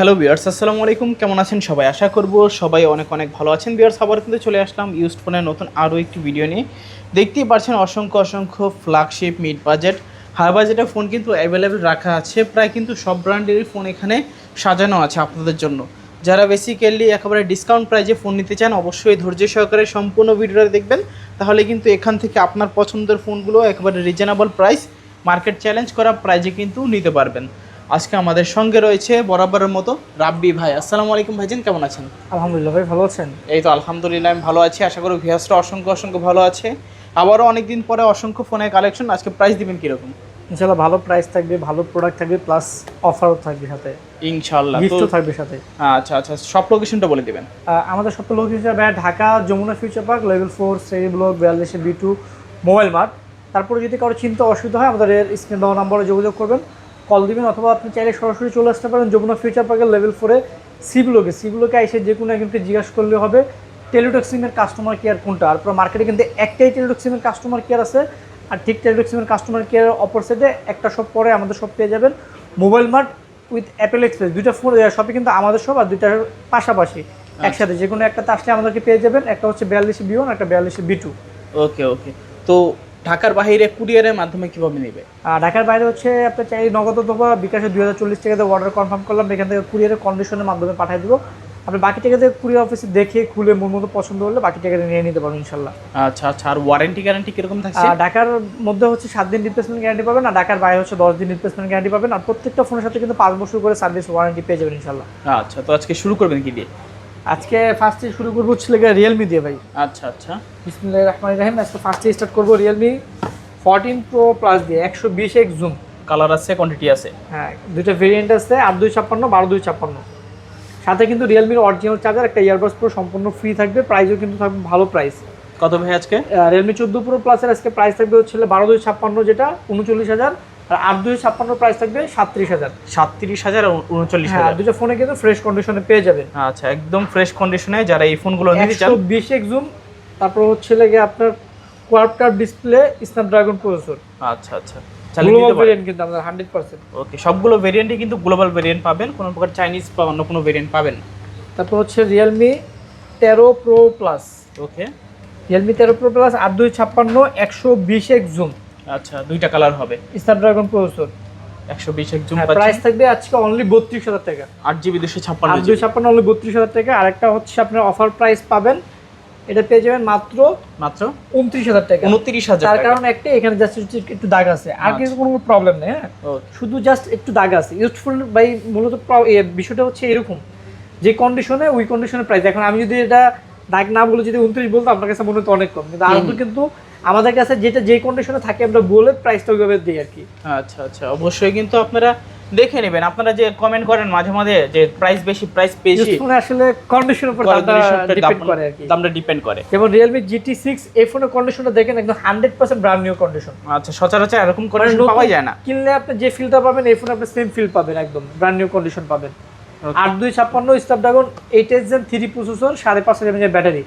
Hello বিয়ার্স আসসালামু আলাইকুম কেমন আছেন সবাই? আশা করব সবাই অনেক অনেক ভালো আছেন। বিয়ার্স আবার কিন্তু চলে আসলাম ইউজড ফোনের নতুন আরও একটি ভিডিও নিয়ে। দেখতেই পাচ্ছেন অসংখ্য অসংখ্য ফ্ল্যাগশিপ মিড বাজেট হাই বাজেটের ফোন কিন্তু অ্যাভেলেবেল রাখা আছে। প্রায় কিন্তু সব ব্র্যান্ডেরই ফোন এখানে সাজানো আছে আপনাদের জন্য। যারা বেসিক্যালি একেবারে ডিসকাউন্ট প্রাইজে ফোন নিতে চান, অবশ্যই ধৈর্য সহকারে সম্পূর্ণ ভিডিওটা দেখবেন। তাহলে কিন্তু এখান থেকে আপনার পছন্দের ফোনগুলো একেবারে রিজনেবল প্রাইস মার্কেট চ্যালেঞ্জ করা প্রাইজে কিন্তু নিতে পারবেন। আজকে আমাদের সঙ্গে রয়েছে বরাবরের মতো রাব্বি ভাই। আসসালামু আলাইকুম ভাইজান কেমন আছেন? আলহামদুলিল্লাহ ভাই ভালো আছেন? এই তো আলহামদুলিল্লাহ আমি ভালো আছি। আশা করি ভিয়াসটা অসংখ্য অসংখ্য ভালো আছে। আবারও অনেকদিন পরে অসংখ্য ফোনের কালেকশন আজকে প্রাইস দিবেন কীরকম? ইনশাল্লাহ ভালো প্রাইস থাকবে ভালো প্রোডাক্ট থাকবে প্লাস অফারও থাকবে সাথে। ইনশাল্লাহ গিফটও থাকবে সাথে। আচ্ছা আচ্ছা সব লোকেশনটা বলে দিবেন। আমাদের সব লোকেশন হিসাবে Dhaka Jamuna future park level four শ্রেণি ব্লক বিয়াল্লিশে বি টু মোবাইল মার্ট তারপরে যদি কারও চিন্তা অসুবিধা হয় আমাদের স্ক্রিন দেওয়া নাম্বারে যোগাযোগ করবেন। কল দিবেন অথবা আপনি চাইলে সরাসরি চলে আসতে পারেন যমুনা ফিউচার পার্কের লেভেল ফোরে সি ব্লকে সি ব্লকে এসে যে কোনো একজনকে জিজ্ঞাসা করলে হবে। টেলিটক্সিমের কাস্টমার কেয়ার কোনটা? আর পুরো মার্কেটে কিন্তু একটাই টেলিটক্সিমের কাস্টমার কেয়ার আছে। আর ঠিক টেলিটক্সিমের কাস্টমার কেয়ার অপর সাইডে একটা শপ পরে আমাদের শপ পেয়ে যাবেন। Mobile mart with Apple express দুইটা ফোন শপে কিন্তু আমাদের শপ আর দুইটার পাশাপাশি একসাথে। যে কোনো একটাতে আসলে আমাদেরকে পেয়ে যাবেন। একটা হচ্ছে বিয়াল্লিশে বি ওয়ান একটা বিয়াল্লিশে বি টু ওকে ওকে তো ঢাকার বাইরে কুরিয়ারের মাধ্যমে কীভাবে নেবে? ঢাকার বাইরে হচ্ছে আপনার চাই নগদ অথবা বিকাশে দুই হাজার চল্লিশ টাকাতে অর্ডার কনফার্ম করলাম এখান থেকে কুরিয়ারের কন্ডিশনের মাধ্যমে পাঠিয়ে দেবো। আপনি বাকি টাকাতে কুরিয়ার অফিসে দেখে খুলে মন মতো পছন্দ হলে বাকি টাকাতে নিয়ে নিতে পারবেন ইনশাল্লাহ আচ্ছা আচ্ছা আর ওয়ারেন্টি গ্যারান্টি কীরকম থাকছে? আর ঢাকার মধ্যে হচ্ছে সাত দিন রিপ্লেসমেন্ট গ্যারান্টি পাবেন আর ঢাকার বাইরে হচ্ছে দশ দিন রিপ্লেসমেন্ট গ্যারান্টি পাবেন। আর প্রত্যেকটা ফোনের সাথে কিন্তু পাঁচ বছর করে সার্ভিস ওয়ারেন্টি পেয়ে যাবেন ইনশাল্লাহ আচ্ছা তো আজকে শুরু করবেন কি দিয়ে? আজকে ফার্স্টে শুরু করব হচ্ছে রিয়েলমি দিয়ে ভাই। আচ্ছা আচ্ছা। বিসমুল্লাহ রহমান রাহিম আজকে ফার্স্টে স্টার্ট করব রিয়েলমি ফোরটিন প্রো প্লাস দিয়ে একশো বিশ এক জুম কালার আছে কোয়ান্টিটি আছে। হ্যাঁ দুইটা ভেরিয়েন্ট আছে আট দুই ছাপ্পান্ন বারো দুই ছাপ্পান্ন। সাথে কিন্তু রিয়েলমির অরিজিনাল চার্জার একটা ইয়ারবাস প্রো সম্পূর্ণ ফ্রি থাকবে প্রাইসও কিন্তু থাকবে ভালো প্রাইস কত ভাই আজকে? রিয়েলমি চোদ্দ প্রো প্লাসের আজকে প্রাইস থাকবে হচ্ছে বারো দুই ছাপ্পান্ন যেটা উনচল্লিশ হাজার আর আট দুই ছাপ্পান্ন প্রাইস থাকবে সাতত্রিশ হাজার। সাতত্রিশ হাজার উনচল্লিশ হ্যাঁ হাজার। দুটো ফোনে কিন্তু ফ্রেশ কন্ডিশনে পেয়ে যাবেন আচ্ছা একদম ফ্রেশ কন্ডিশনে যারা এই ফোনগুলো নিতে চান। বিশ এক জুম তারপর হচ্ছে লেগে আপনার কোয়ার্টার ডিসপ্লে স্ন্যাপড্রাগন প্রসেসর আচ্ছা আচ্ছা। গ্লোবাল ভেরিয়েন্ট কিন্তু আমাদের হান্ড্রেড পার্সেন্ট ওকে সবগুলো ভেরিয়েন্টই কিন্তু গ্লোবাল ভেরিয়েন্ট পাবেন কোনো প্রকার চাইনিজ বা অন্য কোনো ভেরিয়েন্ট পাবেন তারপর হচ্ছে রিয়েলমি তেরো প্রো প্লাস ওকে। রিয়েলমি তেরো প্রো প্লাস আট দুই ছাপ্পান্ন একশো বিশ এক জুম আচ্ছা দুইটা কালার হবে। স্ন্যাপড্রাগন প্রসেসর একশো বিশ এক জুম প্রাইস থাকবে আজকে অনলি বত্রিশ হাজার টাকা। আট জিবি দুশো ছাপ্পান্ন আট দুই ছাপ্পান্ন অনলি বত্রিশ হাজার টাকা। আরেকটা হচ্ছে আপনার অফার প্রাইস পাবেন। এটা পেয়ে যাবেন মাত্র মাত্র উনত্রিশ হাজার টাকা। উনত্রিশ হাজার তার কারণ একটা এখানে জাস্ট একটু দাগ আছে। আর কিছু কোনো প্রবলেম নেই হ্যাঁ? শুধু জাস্ট একটু দাগ আছে। ইউজফুল বাই মূলত বিষয়টা হচ্ছে এরকম। যে কন্ডিশনে ওই কন্ডিশনের প্রাইস এখন আমি যদি এটা দাগ না বলে যদি উনত্রিশ বলতো আপনার কাছে মনে হতো অনেক কম। কিন্তু আর কিন্তু আমাদের কাছে যেটা যে কন্ডিশনে থাকে আমরা বলে প্রাইসটা ওইভাবে দিই আর কি। আচ্ছা আচ্ছা। অবশ্যই কিন্তু আপনারা দেখে নেবেন। আপনারা যে কমেন্ট করেন মাঝে মাঝে যে প্রাইস বেশি প্রাইস বেশি ইউজফুল আসলে কন্ডিশনের উপর ডিপেন্ড করে আর কি। দামটা ডিপেন্ড করে। যেমন জিটি সিক্স এই ফোনের কন্ডিশনটা দেখেন একদম hundred percent brand new condition আচ্ছা সচরাচর এরকম করে মানে পাওয়া যায় না। কিনলে আপনি যে ফিলটা পাবেন এই ফোনে আপনি সেম ফিল পাবেন একদম ব্র্যান্ড নিউ কন্ডিশন পাবেন. আট দুই ছাপ্পান্ন Snapdragon eight S Gen three processor সাড়ে পাঁচ হাজার ব্যাটারি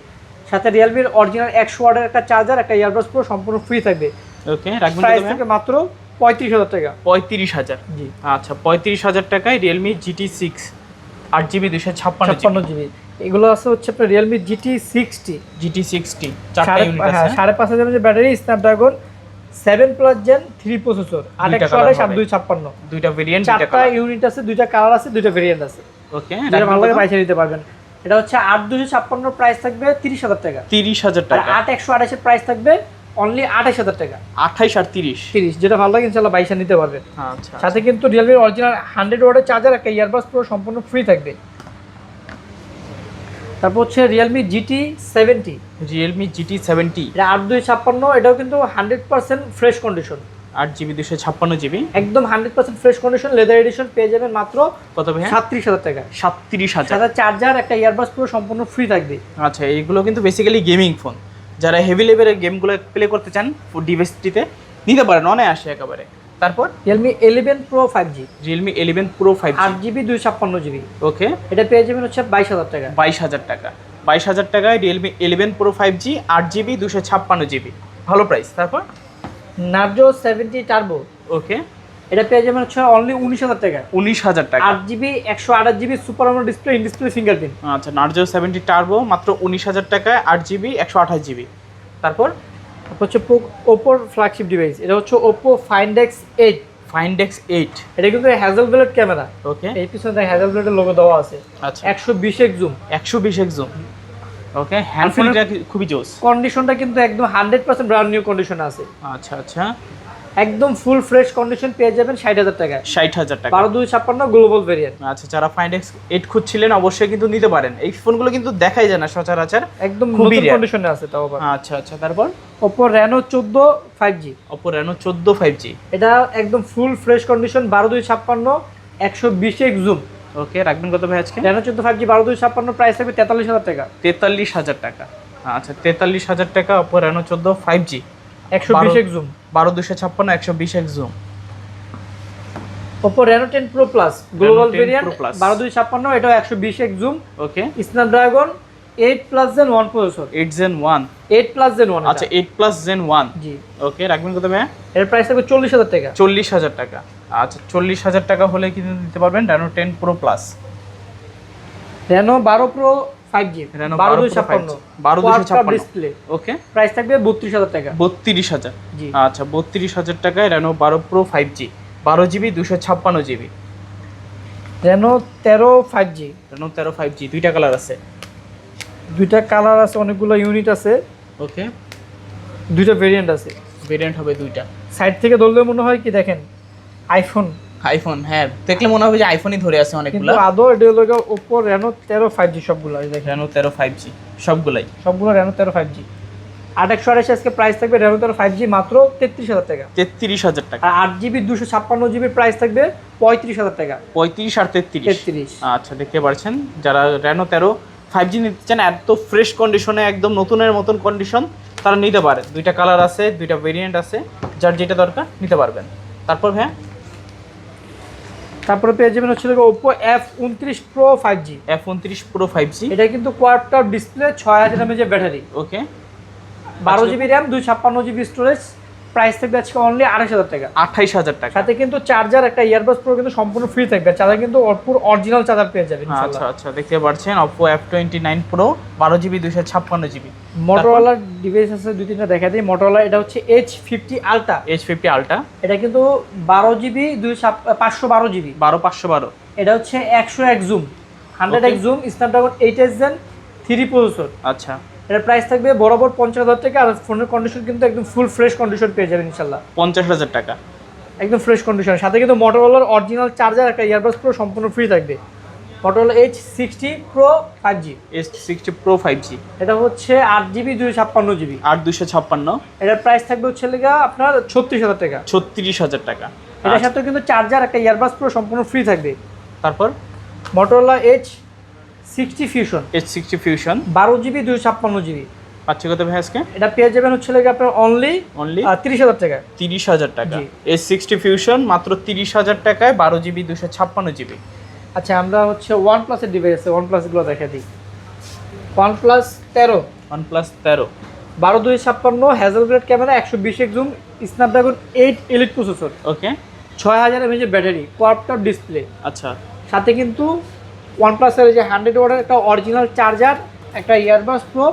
সাথে রিয়েলমির অরিজিনাল একশো ওয়াটের একটা চার্জার একটা ইয়ারবাস পুরো সম্পূর্ণ ফ্রি থাকবে। ওকে রাখবেন প্রাইস থাকবে মাত্র পঁয়ত্রিশ হাজার টাকা। পঁয়ত্রিশ হাজার? জি। আচ্ছা পঁয়ত্রিশ হাজার টাকায় রিয়েলমি জিটি সিক্স আট জিবি দুশো ছাপ্পান্ন ছাপ্পান্ন জিবি এগুলো আছে হচ্ছে আপনার Realme GT sixty GT sixty হ্যাঁ? সাড়ে পাঁচ হাজার battery Snapdragon seven plus Gen three processor আট দুইটা একশো আঠাশ আট দুই ছাপ্পান্ন। দুইটা ভেরিয়েন্ট চারটা ইউনিট আছে দুইটা কালার আছে দুইটা ভেরিয়েন্ট আছে। ওকে ভালো লাগে পয়সা দিতে পারবেন। এটা হচ্ছে আট দুশো ছাপ্পান্ন প্রাইস থাকবে তিরিশ হাজার টাকা। তিরিশ হাজার টাকা। আট একশো আঠাশের প্রাইস থাকবে অনলি আঠাশ হাজার টাকা। আঠাইশ আর তিরিশ। তিরিশ যেটা ভালো লাগে ইনশাল্লাহ বাইশে নিতে পারবেন আচ্ছা সাথে কিন্তু রিয়েলমির অরিজিনাল হান্ড্রেড ওয়াটের চার্জার একটা ইয়ারবাস পুরো সম্পূর্ণ ফ্রি থাকবে। তারপর হচ্ছে Realme GT seventy Realme GT seventy এটা আট দুই ছাপ্পান্ন এটাও কিন্তু হান্ড্রেড পার্সেন্ট ফ্রেশ কন্ডিশন আট জিবি দুশো ছাপ্পান্ন জিবি একদম hundred percent fresh condition leather edition পেয়ে যাবেন মাত্র কত ভাই সাতত্রিশ হাজার টাকা। সাতত্রিশ হাজার। সাথে চার্জার একটা ইয়ারবাস পুরো সম্পূর্ণ ফ্রি থাকবে। আচ্ছা এইগুলো কিন্তু বেসিক্যালি গেমিং ফোন যারা হেভি লেভেলের গেমগুলো প্লে করতে চান ডিভাইসটিতে নিতে পারেন অনায়াসে একেবারে। তারপর? Realme eleven pro five G Realme eleven pro five আট জিবি দুই ছাপ্পান্ন জিবি ওকে এটা পেয়ে যাবেন হচ্ছে বাইশ হাজার টাকা। বাইশ হাজার টাকা। বাইশ হাজার টাকায় Realme eleven pro five G আট জিবি দুশো ছাপ্পান্ন জিবি ভালো প্রাইস তারপর? নার্জো সেভেন্টি টার্বো ওকে এটা পেয়ে যাবেন হচ্ছে অনলি উনিশ হাজার টাকা। উনিশ হাজার টাকা। আট জিবি একশো আঠাশ GB super AMOLED display in display fingerprint আচ্ছা নার্জো সেভেন্টি টার্বো মাত্র উনিশ হাজার টাকায় আট জিবি একশো আঠাশ জিবি তারপর হচ্ছে ওপোর ফ্ল্যাগশিপ ডিভাইস এটা হচ্ছে Oppo find X eight find X eight এটা কিন্তু হ্যাজেল ব্লেড ক্যামেরা ওকে এই পিছনে হ্যাজেল ব্লেডের লোগো দেওয়া আছে। আচ্ছা। একশো বিশ এক জুম একশো বিশ একজম ওকে হ্যান্ডফোনটা খুবই জোস। কন্ডিশনটা কিন্তু একদম হান্ড্রেড পার্সেন্ট ব্র্যান্ড নিউ কন্ডিশনে আছে। আচ্ছা আচ্ছা। একদম ফুল ফ্রেশ কন্ডিশন পেয়ে যাবেন ষাট হাজার টাকায়। ষাট হাজার টাকা। বারো দুই ছাপ্পান্ন গ্লোবাল ভেরিয়েন্ট আচ্ছা যারা ফাইন্ডেক্স এইট খুঁজছিলেন অবশ্যই কিন্তু নিতে পারেন। এই ফোনগুলো কিন্তু দেখাই যায় না সচরাচর। একদম খুবই নতুন কন্ডিশনে আছে তাও আবার। আচ্ছা আচ্ছা তারপর? ওপো রেনো চোদ্দ ফাইভ জি অপো রেনো চোদ্দ ফাইভ জি এটা একদম ফুল ফ্রেশ কন্ডিশন বারো দুই ছাপ্পান্ন একশো বিশ এক জুম ওকে রাখবেন কত ভাই আজকে? ন্যানো চোদ্দ ফাইভ জি বারো দুই ছাপ্পান্ন প্রাইস থাকবে তেতাল্লিশ হাজার টাকা। তেতাল্লিশ হাজার টাকা। আচ্ছা তেতাল্লিশ হাজার টাকা অপর রানো চোদ্দ ফাইভ জি একশো বিশ এক জুম বারো দুশো ছাপ্পান্ন একশো বিশ এক zoom Oppo Reno ten pro plus global 10 variant বারো দুই ছাপ্পান্ন এটা একশো বিশ এক zoom okay. Snapdragon eight plus Gen one processor eight Gen one eight plus Gen one আচ্ছা এইট প্লাস জেন ওয়ান জি। ওকে রাখবেন কত ভাই এর প্রাইস থাকবে চল্লিশ হাজার টাকা। চল্লিশ হাজার টাকা। আচ্ছা চল্লিশ হাজার টাকা হলে কিন্তু দিতে পারবেন প্লাস রেনো বারো প্রো Reno 12 Pro ছাপ্পান্ন। 5G, 12 256 ডিসপ্লে ওকে প্রাইস থাকবে বত্রিশ হাজার টাকা। বত্রিশ হাজার। জি। আচ্ছা বত্রিশ হাজার টাকায় রেনো বারো প্রো ফাইভ জি বারো জিবি দুশো ছাপ্পান্ন জিবি রেনো তেরো ফাইভ জি রেনো তেরো ফাইভ জি দুইটা কালার আছে। দুইটা কালার আছে অনেকগুলো ইউনিট আছে। ওকে দুইটা ভেরিয়েন্ট আছে। ভেরিয়েন্ট হবে দুইটা। সাইড থেকে ধরলে মনে হয় কি দেখেন আইফোন আইফোন হ্যাঁ দেখলে মনে হবে যে আইফোনই ধরে আছে অনেকগুলো। কিন্তু আদৌ এটা হলো ওপো রেনো তেরো ফাইভ জি সবগুলো দেখেন। রেনো তেরো ফাইভ জি সবগুলাই। সবগুলো রেনো তেরো ফাইভ জি আট একশো আড়াইশি আজকে প্রাইস থাকবে রেনো তেরো ফাইভ জি মাত্র তেত্রিশ হাজার টাকা। তেত্রিশ হাজার টাকা। আর আট জিবি দুশো ছাপ্পান্ন জিবির প্রাইস থাকবে পঁয়ত্রিশ হাজার টাকা। পঁয়ত্রিশ আর তেত্রিশ। তেত্রিশ। আচ্ছা দেখতে পাচ্ছেন যারা রেনো তেরো ফাইভ জি নিতে চান এত ফ্রেশ কন্ডিশনে একদম নতুনের মতন কন্ডিশন তারা নিতে পারে। দুইটা কালার আছে দুইটা ভেরিয়েন্ট আছে যার যেটা দরকার নিতে পারবেন। তারপর হ্যাঁ তারপরে পেয়ে যাবেন হচ্ছে ওপো এফ উনত্রিশ প্রো ফাইভ জি এফ উনত্রিশ প্রো ফাইভ জি এটা কিন্তু কোয়ার্টার ডিসপ্লে ছয় হাজার এমএজের ব্যাটারি ওকে বারো। জিবি র্যাম দুই ছাপ্পান্ন জিবি স্টোরেজ প্রাইস থাকবে আজকে অনলি আড়াইশ হাজার টাকা। আঠাইশ হাজার টাকা। সাথে কিন্তু চার্জার একটা ইয়ারবাস প্রো কিন্তু সম্পূর্ণ ফ্রি থাকবে। চার্জার কিন্তু অপুর অরিজিনাল চার্জার পেয়ে যাবেন আচ্ছা আচ্ছা দেখতে পাচ্ছেন Oppo F twenty nine pro বারো জিবি দুশো ছাপ্পান্ন জিবি মোটরওয়ালার ডিভাইস আছে দুই তিনটা দেখা দিই। মোটরওয়ালা এটা হচ্ছে edge fifty ultra edge fifty ultra এটা কিন্তু বারো জিবি দুই পাঁচশো বারো জিবি বারো পাঁচশো বারো। এটা হচ্ছে একশো এক জুম হান্ড্রেড এক zoom Snapdragon eight S Gen three processor আচ্ছা। এটার প্রাইস থাকবে বরাবর পঞ্চাশ হাজার টাকা আর ফোনের কন্ডিশন কিন্তু একদম ফুল ফ্রেশ কন্ডিশন পেয়ে যাবেন ইনশাল্লাহ পঞ্চাশ হাজার টাকা। একদম ফ্রেশ কন্ডিশন সাথে কিন্তু মোটরওয়ালার অরিজিনাল চার্জার একটা ইয়ারবাস প্রো সম্পূর্ণ ফ্রি থাকবে। Motorola edge sixty pro five G edge sixty pro five G এটা হচ্ছে আট জিবি দুই ছাপ্পান্ন জিবি আট দুশো ছাপ্পান্ন। এটার প্রাইস থাকবে হচ্ছে লেগা আপনার ছত্রিশ হাজার টাকা। ছত্রিশ হাজার টাকা। এটার সাথে কিন্তু চার্জার একটা ইয়ারবাস প্রো সম্পূর্ণ ফ্রি থাকবে। তারপর? Motorola edge sixty fusion edge sixty fusion বারো জিবি দুই ছাপ্পান্ন জিবি। পাচ্ছি কত ভাই আজকে? এটা পেয়ে যাবেন হচ্ছে লেগে আপনার অনলি অনলি তিরিশ হাজার টাকা। তিরিশ হাজার টাকা। এইচ সিক্সটি ফিউশন মাত্র তিরিশ হাজার টাকায় বারো জিবি দুশো ছাপ্পান্ন জিবি। আচ্ছা আমরা হচ্ছে ওয়ান প্লাসের ডিভাইস আছে ওয়ান প্লাসগুলো দেখা দিই। ওয়ান প্লাস তেরো। ওয়ান প্লাস তেরো। বারো দুই ছাপ্পান্ন হ্যাজেল ব্লেড ক্যামেরা একশো বিশ এক zoom Snapdragon eight elite processor okay ছয় হাজার এমএজের ব্যাটারি কোয়াপটপ ডিসপ্লে আচ্ছা। সাথে কিন্তু ওয়ান প্লাসের যে হান্ড্রেড ওয়াটের একটা অরিজিনাল চার্জার একটা ইয়ারবাস প্রো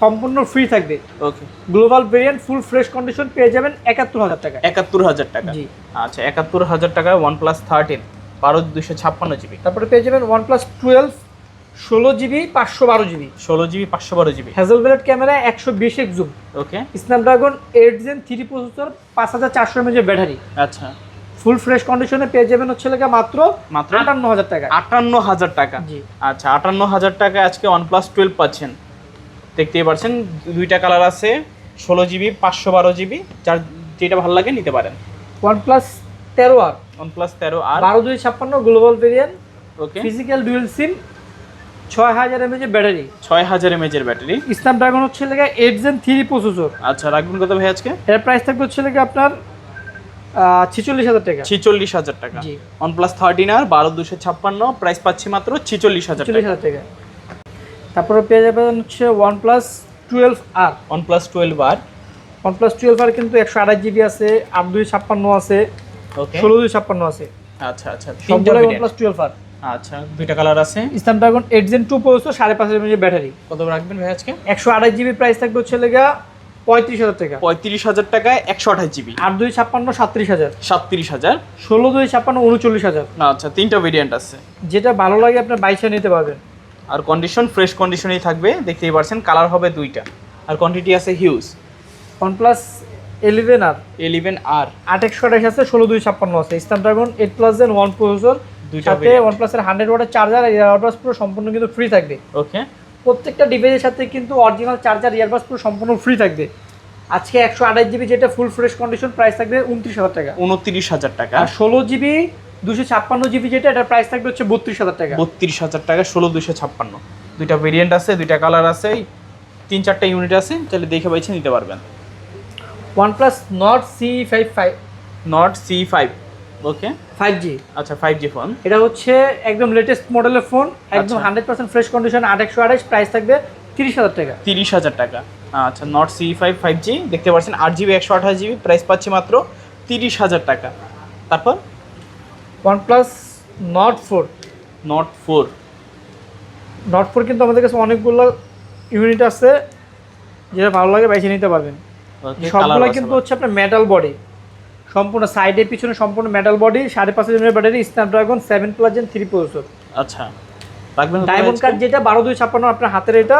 সম্পূর্ণ ফ্রি থাকবে। Okay global variant full fresh condition পেয়ে যাবেন একাত্তর হাজার টাকা একাত্তর হাজার টাকা। জি। আচ্ছা একাত্তর হাজার টাকায় ওয়ান প্লাস থার্টিন বারো দুশো ছাপ্পান্ন জিবি তারপরে পেয়ে যাবেন ওয়ান প্লাস টুয়েলভ ষোলো জিবি পাঁচশো বারো জিবি ষোলো জিবি পাঁচশো বারো জিবি হ্যাজেল ব্লেড ক্যামেরা একশো বিশ এক zoom okay Snapdragon eight Gen three processor পাঁচ হাজার চারশো এমএজের ব্যাটারি আচ্ছা। ফুল ফ্রেশ কন্ডিশনে পেয়ে যাবেন হচ্ছে লেগে মাত্র মাত্র আটান্ন হাজার টাকা। আটান্ন হাজার টাকা। জি। আচ্ছা আটান্ন হাজার টাকা আজকে ওয়ান প্লাস টুয়েলভ পাচ্ছেন। দেখতেই পাচ্ছেন দুইটা কালার আছে ষোলো জিবি পাঁচশো বারো জিবি যার যেটা ভালো লাগে নিতে পারেন। ওয়ান প্লাস তেরো আর। ওয়ান প্লাস তেরো আর। বারো দুই ছাপ্পান্ন global variant okay physical dual SIM ছয় হাজার এমএজের ব্যাটারি ছয় হাজার এমএজের ব্যাটারি স্ন্যাপড্রাগন হচ্ছে লেগে এইট জেন থ্রি প্রসেসর আচ্ছা রাখবেন কত ভাই আজকে? এর প্রাইস থাকবে হচ্ছে লেগে আপনার ছিচল্লিশ হাজার টাকা। ছিচল্লিশ হাজার টাকা। প্লাস থার্টিন আর বারো দুশো ছাপ্পান্ন প্রাইস পাচ্ছি মাত্র ছিচল্লিশ হাজার টাকা। তারপরে পেয়ে যাবেন হচ্ছে plus twelve R plus twelve R plus twelve R কিন্তু একশো আঠাশ জিবি আছে আট দুই ছাপ্পান্ন আছে ষোলো দুই ছাপ্পান্ন আছে। আচ্ছা আচ্ছা টুয়েলভ আর আচ্ছা দুইটা কালার আছে। ইসলাম dragon eight Gen two processor সাড়ে পাঁচ ব্যাটারি কত রাখবেন ভাই আজকে? একশো আড়াই জিবি প্রাইস থাকবে হচ্ছে লেগা পঁয়ত্রিশ হাজার টাকা। পঁয়ত্রিশ হাজার টাকায় একশো আঠাশ জিবি। আট দুই ছাপ্পান্ন সাতত্রিশ হাজার। সাতত্রিশ হাজার। ষোলো দুই ছাপ্পান্ন উনচল্লিশ হাজার। আচ্ছা তিনটা ভেরিয়েন্ট আছে। যেটা ভালো লাগে আপনার বাইশে নিতে পারবেন। আর কন্ডিশন ফ্রেশ কন্ডিশনেই থাকবে দেখতেই পারছেন কালার হবে দুইটা। আর কোয়ান্টিটি আছে huge OnePlus eleven R eleven R আট একশো আঠাশ আছে ষোলো দুই ছাপ্পান্ন আছে। ইসলাম dragon eight plus Gen one processor দুইটা সাথে variant। ওয়ানপ্লাসের হান্ড্রেড ওয়াটের চার্জার আর ইয়ারবাস পুরো সম্পূর্ণ কিন্তু ফ্রি থাকবে। ওকে প্রত্যেকটা ডিভাইসের সাথে কিন্তু অরিজিনাল চার্জার ইয়ারবাস পুরো সম্পূর্ণ ফ্রি থাকবে। আজকে একশো আঠাশ জিবি যেটা ফুল ফ্রেশ কন্ডিশন প্রাইস থাকবে উনত্রিশ হাজার টাকা। উনত্রিশ হাজার টাকা। আর ষোলো জিবি দুশো ছাপ্পান্ন জিবি যেটা এটার প্রাইস থাকবে হচ্ছে বত্রিশ হাজার টাকা। বত্রিশ হাজার টাকা ষোলো দুশো ছাপ্পান্ন। দুইটা ভেরিয়েন্ট আছে দুইটা কালার আছে তিন চারটা ইউনিট আছে তাহলে দেখে পাইছে নিতে পারবেন। OnePlus Nord C five five Nord C five okay five G আচ্ছা ফাইভ জি ফোন এটা হচ্ছে একদম লেটেস্ট মডেলের ফোন একদম আচ্ছা। হান্ড্রেড পার্সেন্ট ফ্রেশ কন্ডিশন আট একশো আঠাশ প্রাইস থাকবে তিরিশ হাজার টাকা। তিরিশ হাজার টাকা। আচ্ছা Nord C five five G দেখতে পাচ্ছেন আট জিবি একশো আঠাশ জিবি প্রাইস পাচ্ছি মাত্র তিরিশ হাজার টাকা। তারপর? OnePlus Nord four Nord four Nord four কিন্তু আমাদের কাছে অনেকগুলো ইউনিট আছে যেটা ভালো লাগে বেছে নিতে পারবেন। সবগুলো কিন্তু হচ্ছে আপনার মেটাল বডি সম্পূর্ণ সাইডের পিছনে সম্পূর্ণ মেটাল বডি সাড়ে পাঁচ হাজার battery Snapdragon seven plus Gen three processor আচ্ছা। রাখবেন ডায়মন্ড কার্ড যেটা বারো দুই ছাপ্পান্ন আপনার হাতের এটা।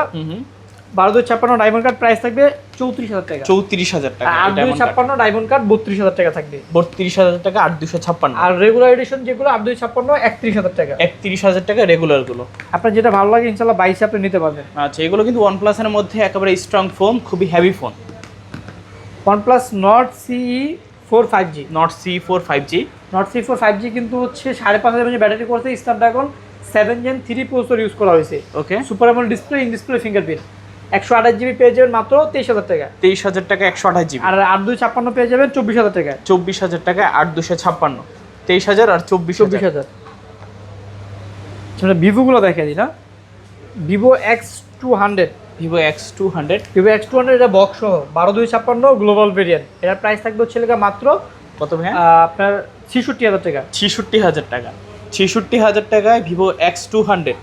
বারো দুই ছাপ্পান্ন ডায়মন্ড কার্ড প্রাইস থাকবে চৌত্রিশ হাজার টাকা। চৌত্রিশ হাজার টাকা আর আট দুই। ছাপ্পান্ন ডায়মন্ড কার্ড বত্রিশ হাজার টাকা থাকবে। বত্রিশ হাজার টাকা আট দুশো ছাপ্পান্ন। আর রেগুলার এডিশন যেগুলো আট দুই ছাপ্পান্ন একত্রিশ হাজার টাকা। একত্রিশ হাজার টাকা রেগুলারগুলো। আপনার যেটা ভালো লাগে ইনশাল্লাহ বাইশে আপনি নিতে পারবেন। আচ্ছা এগুলো কিন্তু ওয়ান প্লাসের মধ্যে একেবারে স্ট্রং ফোন খুবই heavy phone OnePlus Nord CE four five G Nord C four five G Nord C four five G কিন্তু হচ্ছে সাড়ে পাঁচ হাজার ব্যাটারি করছে Snapdragon seven Gen three processor use করা হয়েছে। Okay super AMOLED display in display fingerprint একশো আঠাশ জিবি পেয়ে যাবেন মাত্র তেইশ হাজার টাকা। তেইশ হাজার টাকা একশো আঠাশ জিবি আর আট দুই ছাপ্পান্ন পেয়ে যাবেন চব্বিশ হাজার টাকা চব্বিশ হাজার টাকা আট দুশো ছাপ্পান্ন। তেইশ হাজার আর চব্বিশ চব্বিশ হাজার। হাজার ভিভোগুলো দেখে দিই না। Vivo X two hundred Vivo X two hundred Vivo X two hundred এটা বক্স বারো দুই ছাপ্পান্ন গ্লোবাল ভেরিয়েন্ট এটার প্রাইস থাকবে হচ্ছে মাত্র কত ভাইয়া? আপনার ছিষট্টি হাজার টাকা। ছেষট্টি হাজার টাকা। ছেষট্টি হাজার টাকায় Vivo X two hundred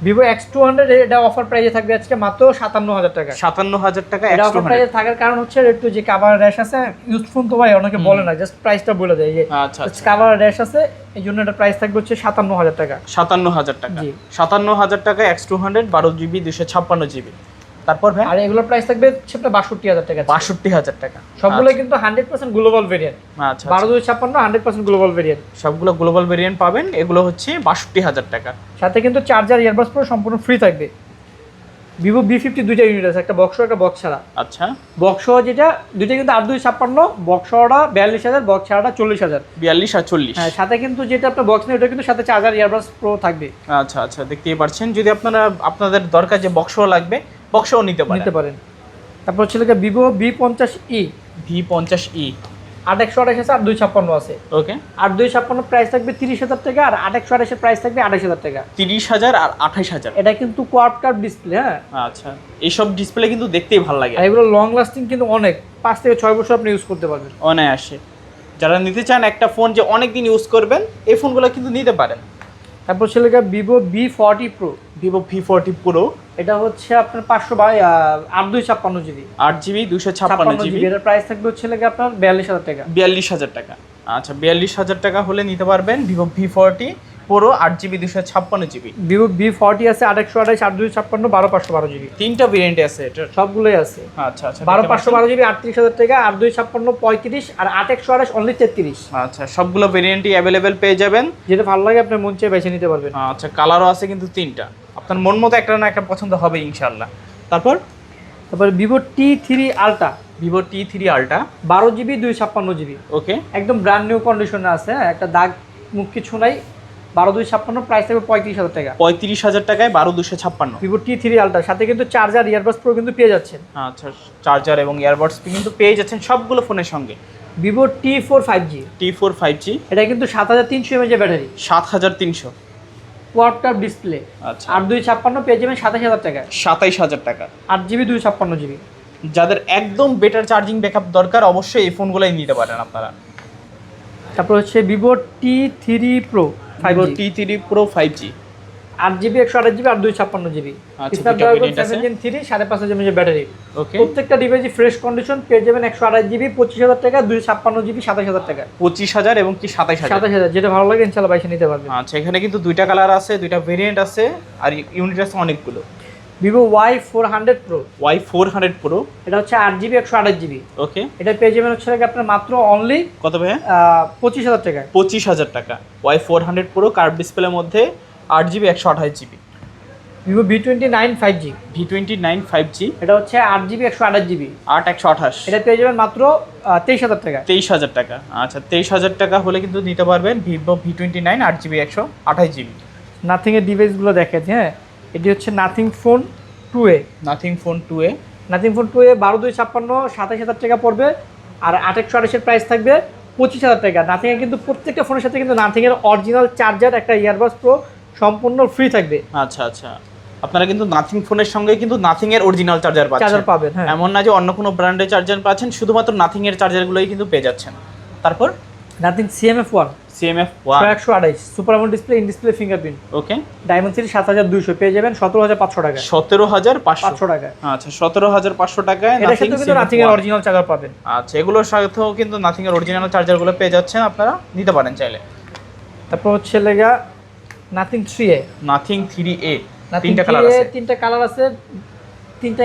Vivo X two hundred এটা অফার প্রাইসে থাকবে আজকে মাত্র সাতান্ন হাজার টাকা। সাতান্ন হাজার টাকা এটা অফার প্রাইসে থাকার কারণ হচ্ছে একটু যে কাভার র্যাশ আছে ইউজ ফোন তো ভাই অনেকে বলে না জাস্ট প্রাইসটা বলে দেয় যে আচ্ছা আচ্ছা। কাভার র্যাশ আছে এই জন্য এটা প্রাইস থাকবে হচ্ছে সাতান্ন হাজার টাকা। সাতান্ন হাজার টাকা। সাতান্ন হাজার টাকা এক্স টু হান্ড্রেড বারো জিবি দুশো ছাপ্পান্ন জিবি তারপর ভাই? আর এগুলোর প্রাইস থাকবে আপনার বাষট্টি হাজার টাকা বাষট্টি হাজার টাকা। সবগুলো কিন্তু হান্ড্রেড পার্সেন্ট গ্লোবাল ভেরিয়েন্ট আচ্ছা বারো দুই ছাপ্পান্ন হান্ড্রেড পার্সেন্ট গ্লোবাল ভেরিয়েন্ট সবগুলো গ্লোবাল ভেরিয়েন্ট পাবেন এগুলো হচ্ছে বাষট্টি হাজার টাকা। সাথে কিন্তু চার্জার ইয়ারবাস পুরো সম্পূর্ণ ফ্রি থাকবে। ভিভো বি ফিফটি দুইটা ইউনিট আছে একটা বক্স একটা বক্স ছাড়া। আচ্ছা। বক্স যেটা দুইটা কিন্তু আট দুই ছাপ্পান্ন বক্সটা বিয়াল্লিশ হাজার বক্স ছাড়াটা চল্লিশ হাজার। বিয়াল্লিশ আর চল্লিশ। হ্যাঁ সাথে কিন্তু যেটা আপনার বক্স নেই ওটা কিন্তু সাথে চার্জার ইয়ারবাস প্রো থাকবে। আচ্ছা আচ্ছা দেখতেই পারছেন। যদি আপনারা আপনাদের দরকার যে বক্সও লাগবে বক্সও নিতে পারেন। নিতে পারেন। তারপর হচ্ছে ভিভো ভি পঞ্চাশ ই। ভি পঞ্চাশ ই। আট একশো আঠাশ আছে আর দুই ছাপ্পান্ন আছে। ওকে। আট দুই ছাপ্পান্ন প্রাইস থাকবে তিরিশ হাজার টাকা আর আট একশো আঠাশের প্রাইস থাকবে আঠাশ হাজার টাকা। তিরিশ হাজার আর আঠাশ হাজার। এটা কিন্তু কোয়ার্ড কার্ড ডিসপ্লে হ্যাঁ? আচ্ছা। এইসব ডিসপ্লে কিন্তু দেখতেই ভালো লাগে। আর এগুলো লং লাস্টিং কিন্তু অনেক। পাঁচ থেকে ছয় বছর আপনি ইউজ করতে পারবেন। অনায়াসে। যারা নিতে চান একটা ফোন যে অনেক দিন ইউজ করবেন এই ফোনগুলো কিন্তু নিতে পারেন। তারপর ছিল Vivo V forty pro. Vivo V forty pro এটা হচ্ছে আপনার পাঁচশো বাই আট দুই ছাপ্পান্ন জিবি। আট জিবি দুশো ছাপ্পান্ন জিবি। এটার প্রাইস থাকবে হচ্ছে লেগে আপনার বিয়াল্লিশ হাজার টাকা। বিয়াল্লিশ হাজার টাকা। আচ্ছা বিয়াল্লিশ হাজার টাকা হলে নিতে পারবেন ভিভো ভি ফোরটি প্রো আট জিবি দুশো ছাপ্পান্ন জিবি। ভিভো বি ফর্টি আছে আট একশো আঠাশ আট দুই ছাপ্পান্ন বারো পাঁচশো বারো জিবি। তিনটা ভেরিয়েন্টে আছে এটার। সবগুলোই আছে। আচ্ছা আচ্ছা বারো পাঁচশো বারো জিবি আটত্রিশ হাজার টাকা আট দুই ছাপ্পান্ন পঁয়ত্রিশ আর আট একশো আঠাশ অনলি তেত্রিশ। আচ্ছা সবগুলো ভেরিয়েন্টই অ্যাভেলেবেল পেয়ে যাবেন। যেটা ভালো লাগে আপনার মন চেয়ে বেছে নিতে পারবেন। আচ্ছা কালারও আছে কিন্তু তিনটা। আপনার মন মতো একটা না একটা পছন্দ হবে ইনশাল্লাহ তারপর? তারপরে Vivo T three ultra Vivo T three ultra বারো জিবি দুই ছাপ্পান্ন জিবি ওকে একদম ব্র্যান্ড নিউ কন্ডিশনে আছে একটা দাগ মুখ কিছু নাই বারো দুই ছাপ্পান্ন প্রাইস থাকবে পঁয়ত্রিশ হাজার টাকা। পঁয়ত্রিশ হাজার টাকায় বারো দুশো ছাপ্পান্ন। ভিভো টি থ্রি আলট্রা সাথে কিন্তু চার্জার ইয়ারবাস প্রো কিন্তু পেয়ে যাচ্ছেন। আচ্ছা চার্জার এবং ইয়ারবাডস কিন্তু পেয়ে যাচ্ছেন সবগুলো ফোনের সঙ্গে। Vivo T four five G T four five G এটা কিন্তু সাত হাজার তিনশো এমএজ ব্যাটারি। সাত হাজার তিনশো। কোয়ার্টার ডিসপ্লে আচ্ছা। আর দুই ছাপ্পান্ন পেয়ে যাবেন সাতাশ হাজার টাকা সাতাইশ হাজার টাকা। আট জিবি দুই ছাপ্পান্ন জিবি। যাদের একদম বেটার চার্জিং ব্যাকআপ দরকার অবশ্যই এই ফোনগুলোই নিতে পারেন আপনারা। তারপর হচ্ছে Vivo T three pro five T three pro five G আট জিবি একশো আঠাশ জিবি আর দুই ছাপ্পান্ন জিবি। আচ্ছা, স্ন্যাপড্রাগন। সেভেন থ্রি সাড়ে পাঁচ হাজার এমএএইচ ব্যাটারি প্রত্যেকটা ডিভাইসই ফ্রেশ কন্ডিশন পেয়ে যাবেন একশো আঠাশ জিবি পঁচিশ হাজার টাকা দুই ছাপ্পান্ন জিবি সাতাশ হাজার টাকা। পঁচিশ হাজার এবং কি হাজার? সাতাশ হাজার যেটা ভালো লাগে ইনশাল্লাহ বাইশে নিতে পারবেন। আচ্ছা এখানে কিন্তু দুইটা কালার আছে দুইটা ভেরিয়েন্ট আছে আর ইউনিট আছে অনেকগুলো। Vivo Y four hundred pro Y four hundred pro এটা হচ্ছে আট জিবি একশো আঠাশ জিবি। ওকে এটা পেয়ে যাবেন হচ্ছে আপনার মাত্র অনলি কত ভাইয়া? পঁচিশ হাজার টাকা পঁচিশ হাজার টাকা। Y four hundred pro curve ডিসপ্লের মধ্যে আট জিবি একশো আঠাশ GB. Vivo V twenty nine five G V twenty nine five G এটা হচ্ছে আট জিবি একশো আঠাশ জিবি। আট একশো আঠাশ। এটা পেয়ে যাবেন মাত্র তেইশ হাজার টাকা। তেইশ হাজার টাকা। আচ্ছা তেইশ হাজার টাকা হলে কিন্তু নিতে পারবেন ভিভো ভি টোয়েন্টি নাইন আট জিবি একশো আঠাশ জিবি। নাথিং এর ডিভাইসগুলো দেখাচ্ছি হ্যাঁ? এটি হচ্ছে Nothing phone two A Nothing phone two A Nothing phone two A বারো দুই ছাপ্পান্ন সাতাশ হাজার টাকা পড়বে। আর আট একশো আঠাশের প্রাইস থাকবে পঁচিশ হাজার টাকা। নাথিং এর কিন্তু প্রত্যেকটা ফোনের সাথে কিন্তু নাথিং এর অরিজিনাল চার্জার একটা ইয়ারবাস প্রো সম্পূর্ণ ফ্রি থাকবে। আচ্ছা আচ্ছা। আপনারা কিন্তু নাথিং ফোনের সঙ্গে কিন্তু নাথিং এর অরিজিনাল চার্জার পাচ্ছেন। চার্জার পাবেন হ্যাঁ। এমন না যে অন্য কোনো ব্র্যান্ডের চার্জার পাচ্ছেন শুধুমাত্র নাথিং এর চার্জারগুলোই কিন্তু পেয়ে যাচ্ছেন। তারপর? Nothing CMF one CMF one একশো আঠাইশ। সুপার আমন display in display fingerprint okay diamond series সাত হাজার দুইশো। পেয়ে যাবেন সতেরো হাজার পাঁচশো টাকা সতেরো হাজার পাঁচশো। টাকা আচ্ছা সতেরো হাজার পাঁচশো টাকায় এটার Nothing সাথে কিন্তু নাথিং এর অরিজিনাল চার্জার পাবেন। আচ্ছা এগুলোর সাথেও কিন্তু নাথিং এর অরিজিনাল চার্জারগুলো পেয়ে যাচ্ছেন। আপনারা নিতে পারেন চাইলে। তারপর হচ্ছে লেগা Nothing three A Nothing three A তিনটা কালার আছে। তিনটা কালার আছে তিনটা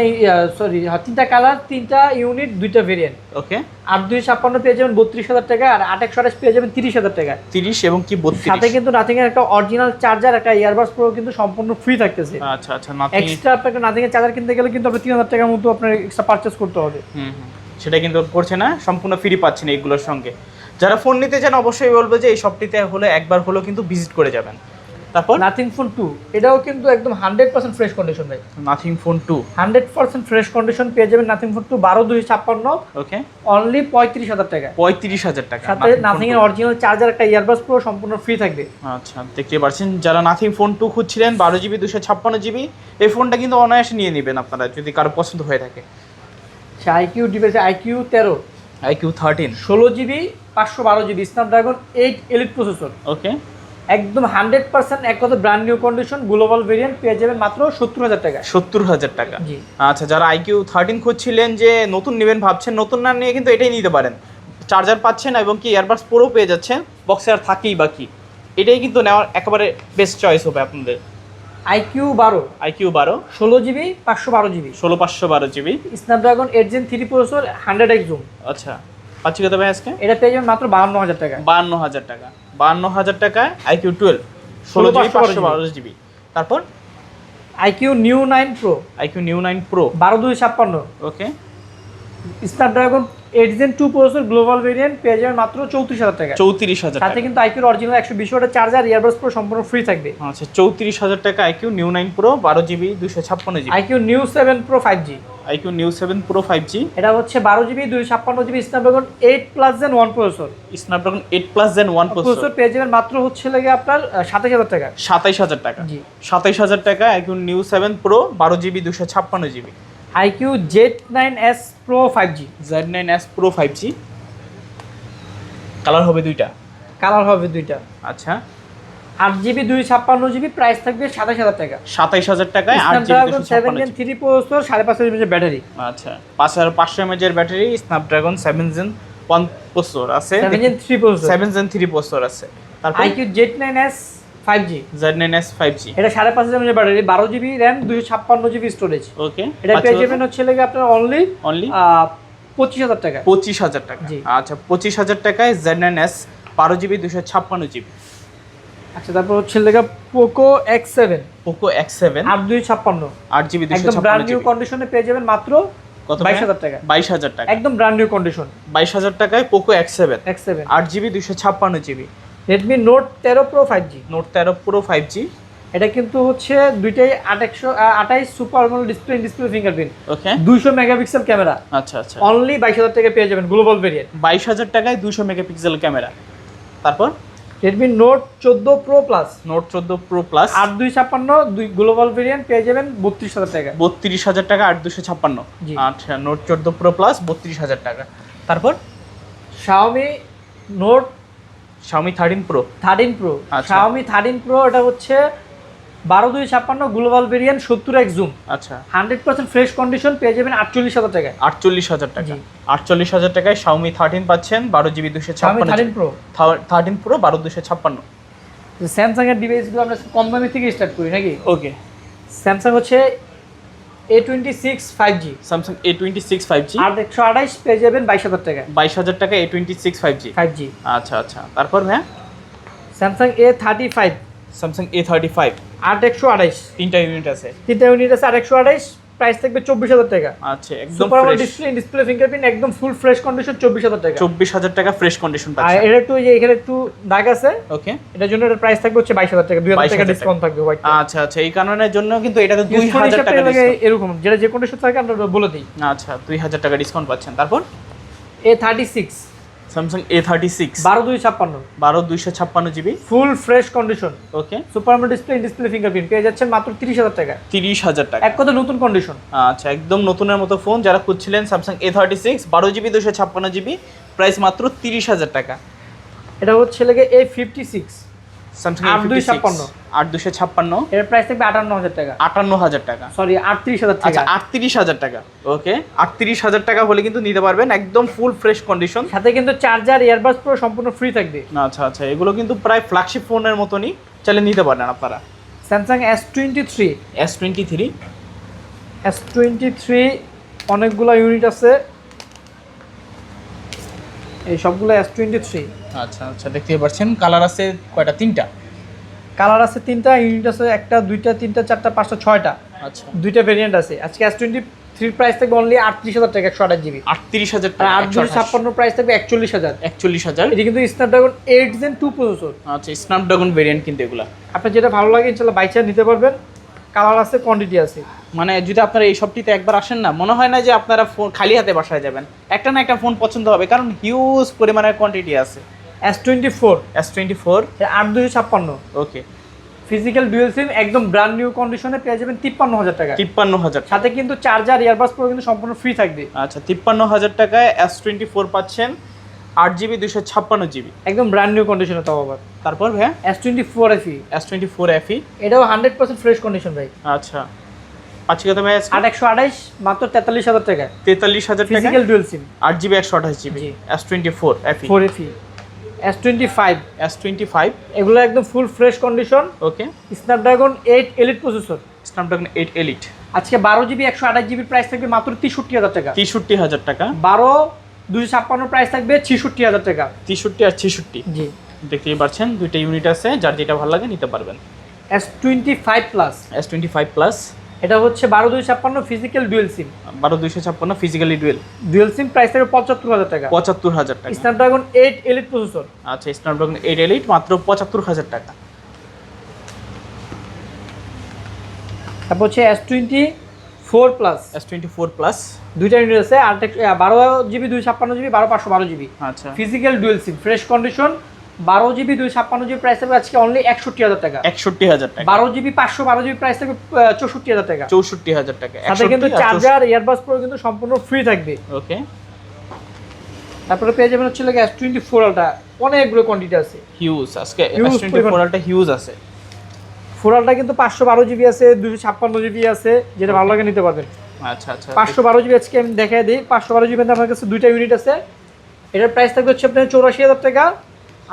সরি তিনটা কালার তিনটা ইউনিট দুইটা ভেরিয়েন্ট ওকে আট দুই ছাপ্পান্ন পেয়ে যাবেন বত্রিশ হাজার টাকা আর আট একশো আঠাশ পেয়ে যাবেন তিরিশ হাজার টাকা। তিরিশ এবং কি বত্রিশ? সাথে কিন্তু নাথিং এর একটা অরিজিনাল চার্জার একটা ইয়ারবাস প্রো কিন্তু সম্পূর্ণ ফ্রি থাকতেছে। আচ্ছা আচ্ছা এক্সট্রা আপনাকে নাথিং এর চার্জার কিনতে গেলে কিন্তু আপনার তিন হাজার টাকার মতো আপনার এক্সট্রা পারচেস করতে হবে। হুম হুম। সেটা কিন্তু করছে না সম্পূর্ণ ফ্রি পাচ্ছেন এইগুলোর সঙ্গে। যারা ফোন নিতে চান অবশ্যই বলব যে এই শপটিতে হলে একবার হলেও কিন্তু ভিজিট করে যাবেন। তারপর? নাথিং ফোন টু এটাও কিন্তু একদম হান্ড্রেড পার্সেন্ট ফ্রেশ কন্ডিশন ভাই। Nothing phone two hundred percent fresh condition পেয়ে যাবেন নাথিং ফোন টু বারো দুই ছাপ্পান্ন। ওকে অনলি পঁয়ত্রিশ হাজার টাকা পঁয়ত্রিশ হাজার টাকা। সাথে নাথিং এর অরিজিনাল চার্জার একটা ইয়ারবাস পুরো সম্পূর্ণ ফ্রি থাকবে। আচ্ছা দেখতে পাচ্ছেন যারা নাথিং ফোন টু খুঁজছিলেন বারো জিবি দুশো ছাপ্পান্ন জিবি এই ফোনটা কিন্তু অনায়াসে নিয়ে নেবেন আপনারা যদি কারও পছন্দ হয়ে থাকে। আইকিউ ডিভাইস আইকিউ তেরো। আইকিউ থার্টিন ষোলো জিবি পাঁচশো বারো GB Snapdragon eight elite processor okay একদম হান্ড্রেড পার্সেন্ট এক কথা brand new condition global variant পেয়ে যাবেন মাত্র সত্তর হাজার টাকা সত্তর হাজার টাকা। আচ্ছা যারা আইকিউ থার্টিন খুঁজছিলেন যে নতুন নেবেন ভাবছেন নতুন না নিয়ে কিন্তু এটাই নিতে পারেন। চার্জার পাচ্ছেন এবং কি ইয়ারবাডস পুরো পেয়ে যাচ্ছেন বক্সে আর থাকেই বাকি এটাই কিন্তু নেওয়ার একেবারে বেস্ট চয়েস হবে আপনাদের। আইকিউ বারো। আইকিউ বারো। ষোলো জিবি পাঁচশো বারো জিবি। ষোলো পাঁচশো বারো GB. Snapdragon eight gen three processor hundred X zoom আচ্ছা পাচ্ছি কত ভাই আজকে? এটা পেয়ে যাবেন মাত্র বাহান্ন হাজার টাকা বাহান্ন হাজার টাকা। বাহান্ন হাজার টাকায় আইকিউ টুয়েলভ ষোলো জিবি পাঁচশো বারো জিবি তারপর? IQOO Neo nine pro iQOO Neo nine pro বারো দুই ছাপ্পান্ন। Okay Snapdragon eight gen two processor global variant পেয়ে যাবেন মাত্র চৌত্রিশ হাজার টাকা। চৌত্রিশ হাজার সাথে কিন্তু আইকিউর অরিজিনাল একশো বিশ ওয়াটের চার্জার ইয়ারবাস প্রো সম্পূর্ণ ফ্রি থাকবে। আচ্ছা চৌত্রিশ হাজার টাকা আইকিউ নিউ নাইন প্রো বারো জিবি দুশো ছাপ্পান্ন GB iQOO Neo seven pro five G iQOO Neo seven pro five G এটা হচ্ছে বারো জিবি দুই ছাপ্পান্ন GB Snapdragon eight plus gen one processor Snapdragon eight plus gen one processor পেয়ে যাবেন মাত্র হচ্ছে লেগে আপনার সাতাশ হাজার টাকা। সাতাইশ হাজার টাকা। জি। সাতাইশ হাজার টাকা আইকিউ নিউ সেভেন প্রো বারো জিবি দুশো ছাপ্পান্ন GB iQOO Z nine S pro five G Z nine S pro five G colour হবে দুইটা? কালার হবে দুইটা। আচ্ছা। আট জিবি দুই ছাপ্পান্ন জিবি প্রাইস থাকবে সাতাশ হাজার টাকা। সাতাইশ হাজার টাকায় আট Snapdragon seven gen three processor সাড়ে পাঁচ হাজার ব্যাটারি আচ্ছা। পাঁচ হাজার পাঁচশো এমএজের battery Snapdragon seven gen one processor আছে। Seven gen three processor seven gen three processor আছে। তারপর iQOO Z nine S five G Z nine S five G এটা সাড়ে পাঁচ হাজার ব্যাটারি বারো জিবি র্যাম দুইশো ছাপ্পান্ন জিবি স্টোরেজ ওকে এটা পেয়ে যাবেন হচ্ছে লেগে আপনার অনলি অনলি পঁচিশ হাজার টাকা। পঁচিশ হাজার টাকা। জি। আচ্ছা পঁচিশ হাজার টাকায় জেড নাইন এস বারো জিবি দুশো ছাপ্পান্ন জিবি আচ্ছা তারপর হচ্ছে লেগে Poco X seven Poco X seven আট দুই ছাপ্পান্ন। আট জিবি দুশো একদম ব্র্যান্ড নিউ কন্ডিশনে পেয়ে যাবেন মাত্র কত বাইশ হাজার টাকা। বাইশ হাজার টাকা। একদম ব্র্যান্ড নিউ কন্ডিশন বাইশ হাজার টাকায় Poco X seven X seven আট জিবি দুশো ছাপ্পান্ন জিবি রেডমি নোট তেরো প্রো ফাইভ জি নোট তেরো প্রো ফাইভ জি এটা কিন্তু হচ্ছে দুইটাই আট একশো আঠাইশ super display display fingerprint okay দুইশো মেগাপিক্সেল ক্যামেরা আচ্ছা আচ্ছা। অনলি বাইশ হাজার টাকা পেয়ে যাবেন গ্লোবাল ভেরিয়েন্ট বাইশ হাজার টাকায় দুশো মেগাপিক্সেল ক্যামেরা তারপর? রেডমি নোট চোদ্দ প্রো প্লাস নোট চোদ্দ প্রো প্লাস আট দুই ছাপ্পান্ন দুই গ্লোবাল ভেরিয়েন্ট পেয়ে যাবেন বত্রিশ হাজার টাকা বত্রিশ হাজার টাকা আট দুশো ছাপ্পান্ন। আচ্ছা নোট চোদ্দ প্রো প্লাস বত্রিশ হাজার টাকা। তারপর? Xiaomi Note Xiaomi thirteen pro thirteen pro আচ্ছা। শাওমি থার্টিন প্রো এটা হচ্ছে বারো দুই ছাপ্পান্ন গ্লোবাল ভেরিয়েন্ট সত্তর এক জুম আচ্ছা। হান্ড্রেড পার্সেন্ট ফ্রেশ কন্ডিশন পেয়ে যাবেন আটচল্লিশ হাজার টাকায়। আটচল্লিশ হাজার টাকা। আটচল্লিশ হাজার টাকায় Xiaomi থার্টিন পাচ্ছেন বারো জিবি দুশো শাওমি ছাপ্পান্ন থার্টিন প্রো থার্টিন প্রো বারো দুশো ছাপ্পান্ন। স্যামসাং এর ডিভাইসগুলো আমরা কম দামি থেকে স্টার্ট করি নাকি? ওকে স্যামসাং হচ্ছে A twenty six five G Samsung A twenty six five G আর একশো আঠাইশ পেয়ে যাবেন বাইশ হাজার টাকা। বাইশ হাজার টাকা A twenty six five G five G আচ্ছা আচ্ছা। তারপর হ্যাঁ? Samsung A thirty five Samsung A thirty five আট একশো আঠাইশ তিনটা ইউনিট আছে। তিনটা ইউনিট আছে আর একশো আঠাইশ প্রাইস থাকবে চব্বিশ হাজার টাকা। আচ্ছা একদম ডিসপ্লে ডিসপ্লে ফিঙ্গারপ্রিন্ট একদম ফুল ফ্রেশ কন্ডিশন চব্বিশ হাজার টাকা। চব্বিশ হাজার টাকা ফ্রেশ কন্ডিশন আর এর একটু যে এখানে একটু দাগ আছে ওকে এটার জন্য এটার প্রাইস থাকবে হচ্ছে বাইশ হাজার টাকা দুই হাজার টাকা ডিসকাউন্ট থাকবে হোয়াইট আচ্ছা আচ্ছা এই কারণের জন্য কিন্তু এটাতে দুই হাজার টাকা। এরকম যেটা যে কন্ডিশন থাকে আমরা বলে দিই। আচ্ছা দুই হাজার টাকা ডিসকাউন্ট পাচ্ছেন। তারপর? A thirty six Samsung A thirty six বারো দুই ছাপ্পান্ন। বারো দুইশো ছাপ্পান্ন GB. Full fresh condition okay super display display fingerprint পেয়ে যাচ্ছেন মাত্র তিরিশ হাজার টাকা তিরিশ হাজার টাকা। এক কথা নতুন কন্ডিশন আচ্ছা একদম নতুনের মতো ফোন যারা খুঁজছিলেন স্যামসাং এ থার্টি সিক্স বারো জিবি দুশো ছাপ্পান্ন জিবি প্রাইস মাত্র তিরিশ হাজার টাকা। এটা হচ্ছে লেগে এ ফিফটি সিক্স স্যামসাং আট দুই ছাপ্পান্ন। আট দুশো ছাপ্পান্ন। এর প্রাইস থাকবে আটান্ন হাজার টাকা। আটান্ন হাজার টাকা। সরি আটত্রিশ হাজার টাকা। আচ্ছা আটত্রিশ হাজার টাকা। ওকে আটত্রিশ হাজার টাকা হলে কিন্তু নিতে পারবেন একদম ফুল ফ্রেশ কন্ডিশন সাথে কিন্তু চার্জার ইয়ারবাস পুরো সম্পূর্ণ ফ্রি থাকবে। আচ্ছা আচ্ছা এগুলো কিন্তু প্রায় ফ্ল্যাগশিপ ফোনের মতনই চাইলে নিতে পারেন আপনারা। Samsung S twenty three S twenty three S twenty three অনেকগুলো ইউনিট আছে। এই সবগুলো এস টোয়েন্টি থ্রি আচ্ছা আচ্ছা দেখতে পাচ্ছেন। কালার আছে কয়টা? তিনটা? কালার আছে তিনটা ইউনিট আছে একটা দুইটা তিনটা চারটা পাঁচটা ছয়টা। আচ্ছা। দুইটা ভেরিয়েন্ট আছে। আজকে এস টোয়েন্টি থ্রির প্রাইস থাকবে অনলি আটত্রিশ হাজার টাকা একশো আঠাশ জিবি আটত্রিশ হাজার আর টাকা আট দুশো ছাপ্পান্ন প্রাইস থাকবে একচল্লিশ হাজার। একচল্লিশ হাজার। এটি কিন্তু Snapdragon eight gen two processor আচ্ছা স্ন্যাপড্রাগন ভেরিয়েন্ট কিন্তু এগুলা। আপনার যেটা ভালো লাগে ইনশাল্লাহ বাইচা নিতে পারবেন। কালার আছে কোয়ান্টিটি আছে। মানে যদি আপনারা এই শপটিতে একবার আসেন না মনে হয় না যে আপনারা ফোন খালি হাতে বাসায় যাবেন। একটা না একটা ফোন পছন্দ হবে কারণ হিউজ পরিমাণের কোয়ান্টিটি আছে। S twenty four S twenty four আট দুশো ছাপ্পান্ন। ওকে ফিজিক্যাল ডুয়েল সিম একদম ব্র্যান্ড নিউ কন্ডিশনে পেয়ে যাবেন তিপ্পান্ন হাজার টাকা তিপ্পান্ন হাজার সাথে কিন্তু চার্জার ইয়ারবাস পুরো কিন্তু সম্পূর্ণ ফ্রি থাকবে। আচ্ছা তিপ্পান্ন হাজার টাকায় এস টোয়েন্টি ফোর পাচ্ছেন আট জিবি দুশো ছাপ্পান্ন জিবি। একদম ব্র্যান্ড নিউ কন্ডিশনে তাও আবার। তারপর ভাইয়া? S twenty four FE S twenty four FE এটাও হান্ড্রেড পার্সেন্ট ফ্রেশ কন্ডিশন ভাই। আচ্ছা। পাচ্ছি কত ভাই আট একশো আঠাইশ মাত্র তেতাল্লিশ হাজার টাকা। তেতাল্লিশ হাজার টাকা? ফিজিক্যাল ডুয়েল সিম আট জিবি একশো আঠাশ GB. S twenty four FE four FE S twenty five S twenty five এগুলো একদম full fresh condition okay Snapdragon eight elite processor Snapdragon eight elite আজকে বারো জিবি একশো আঠাশ জিবির প্রাইস থাকবে মাত্র তেষট্টি হাজার টাকা। তেষট্টি হাজার টাকা। বারো দুশো ছাপ্পান্ন প্রাইস থাকবে ছেষট্টি হাজার টাকা। তেষট্টি আর ছেষট্টি। জি। দেখতেই পাচ্ছেন দুইটা ইউনিট আছে যার যেটা ভালো লাগে নিতে পারবেন। S twenty five plus S twenty five plus এটা হচ্ছে বারো দুই ছাপ্পান্ন ফিজিক্যাল ডুয়েল সিম বারো দুইশো ছাপ্পান্ন physically dual dual SIM price থাকবে পঁচাত্তর হাজার টাকা। পঁচাত্তর হাজার টাকা। স্ন্যাপড্রাগন এইট এলিট প্রসেসর আচ্ছা স্ন্যাপড্রাগন এইট এলিট মাত্র পঁচাত্তর হাজার টাকা। তারপর হচ্ছে S twenty four plus S twenty four plus দুইটা ইউনিট আছে আর বারো জিবি দুই ছাপ্পান্ন জিবি বারো পাঁচশো বারো জিবি আচ্ছা। Physical dual SIM fresh condition বারো জিবি দুই ছাপ্পান্ন জিবি প্রাইস থাকবে আজকে অনলি একষট্টি হাজার টাকা। একষট্টি হাজার টাকা। বারো জিবি পাঁচশো বারো জিবি প্রাইস থাকবে চৌষট্টি হাজার টাকা। চৌষট্টি হাজার টাকা। সাথে কিন্তু চার্জার ইয়ারবাস পুরো কিন্তু সম্পূর্ণ ফ্রি থাকবে। ওকে তারপরে পেয়ে যাবেন হচ্ছে লাগে এস টোয়েন্টি ফোর আলটা অনেকগুলো কোয়ান্টিটি আছে। হিউজ আজকে S twenty four Ultra huge আছে। ফোর আলটা কিন্তু পাঁচশো বারো জিবি আছে দুশো ছাপ্পান্ন জিবি আছে যেটা ভালো লাগে নিতে পারবেন। আচ্ছা আচ্ছা। পাঁচশো বারো জিবি আজকে আমি দেখাই দিই। পাঁচশো বারো জিবি আমার কাছে দুইটা ইউনিট আছে। এটার প্রাইস থাকবে হচ্ছে আপনার চৌরাশি হাজার টাকা।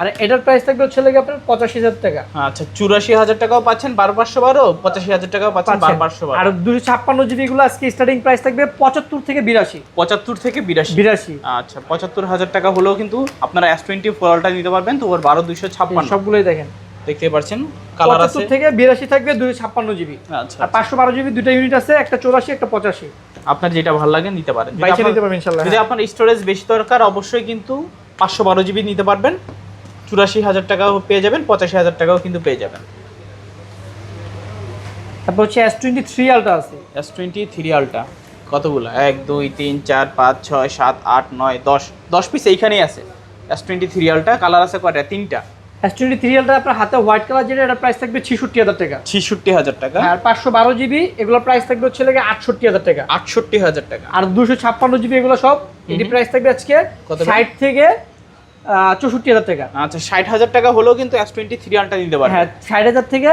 আর এটার প্রাইস থাকবে হচ্ছে লাগে আপনার পঁচাশি হাজার টাকা। আচ্ছা চুরাশি হাজার টাকাও পাচ্ছেন বারো পাঁচশো বারো পঁচাশি হাজার টাকাও পাচ্ছেন বারো পাঁচশো আর বারো দুশো ছাপ্পান্ন জিবি গুলো আজকে স্টার্টিং প্রাইস থাকবে পঁচাত্তর থেকে বিরাশি। পঁচাত্তর থেকে বিরাশি। বিরাশি। আচ্ছা পঁচাত্তর হাজার টাকা হলেও কিন্তু আপনারা এস টোয়েন্টি নিতে পারবেন তো ওর বারো দুইশো ছাপ্পান্ন। সবগুলোই দেখেন। দেখতে পাচ্ছেন কালার আছে। থেকে বিরাশি থাকবে দুশো ছাপ্পান্ন জিবি। আচ্ছা আর পাঁচশো বারো জিবি দুটা ইউনিট আছে একটা চৌরাশি একটা পঁচাশি। আপনার যেটা ভালো লাগে নিতে পারেন। নিতে পারবেন ইনশাল্লাহ যদি আপনার স্টোরেজ বেশি দরকার অবশ্যই কিন্তু পাঁচশো বারো জিবি নিতে পারবেন। চুরাশি হাজার টাকাও পেয়ে যাবেন পঁচাশি হাজার টাকাও কিন্তু পেয়ে যাবেন। তারপর হচ্ছে এস টোয়েন্টি থ্রি আলটা আছে। এস টোয়েন্টি থ্রি আলটা কতগুলো? এক দুই তিন চার পাঁচ ছয় সাত আট নয় দশ। দশ পিস এইখানেই আছে। S twenty three Ultra colour আছে কয়টা? তিনটা। এস টোয়েন্টি থ্রি আলটা আপনার হাতে হোয়াইট কালার যেটা এটার প্রাইস থাকবে ছিষট্টি হাজার টাকা। ছিষট্টি হাজার টাকা। আর পাঁচশো বারো জিবি এগুলোর প্রাইস থাকবে হচ্ছে লাগে আটষট্টি হাজার টাকা। আটষট্টি হাজার টাকা। আর দুশো ছাপ্পান্ন জিবি এগুলো সব এটি প্রাইস থাকবে আজকে কত? ষাট থেকে চৌষট্টি হাজার টাকা। আচ্ছা ষাট হাজার টাকা হলেও কিন্তু এস টোয়েন্টি থ্রি আলটা নিতে পারবে। হ্যাঁ ষাট হাজার থেকে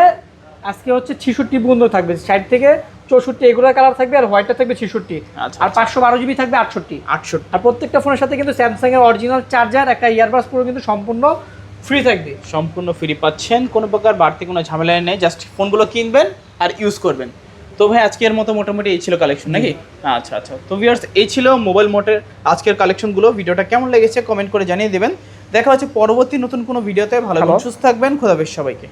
আজকে হচ্ছে ছিষট্টি পর্যন্ত থাকবে। ষাট থেকে চৌষট্টি এগুলোর কালার থাকবে আর হোয়াইটটা থাকবে ছিষট্টি। আচ্ছা, আর পাঁচশো বারো জিবি থাকবে আটষট্টি। আটষট্টি। আর প্রত্যেকটা ফোনের সাথে কিন্তু স্যামসাং এর অরিজিনাল চার্জার একটা ইয়ারবাস পুরো কিন্তু সম্পূর্ণ ফ্রি থাকবে। সম্পূর্ণ ফ্রি পাচ্ছেন কোনো প্রকার বাড়তি কোনো ঝামেলা নেই জাস্ট ফোনগুলো কিনবেন আর ইউজ করবেন। তো ভাই আজকের মতো মোটামুটি এই ছিল কালেকশন নাকি? আচ্ছা আচ্ছা। তো ভিউয়ার্স এই ছিল মোবাইল মোটের আজকের কালেকশনগুলো ভিডিওটা কেমন লেগেছে কমেন্ট করে জানিয়ে দেবেন। দেখা হচ্ছে পরবর্তী নতুন কোনো ভিডিওতে ভালো। সুস্থ থাকবেন খোদাবেশ সবাইকে।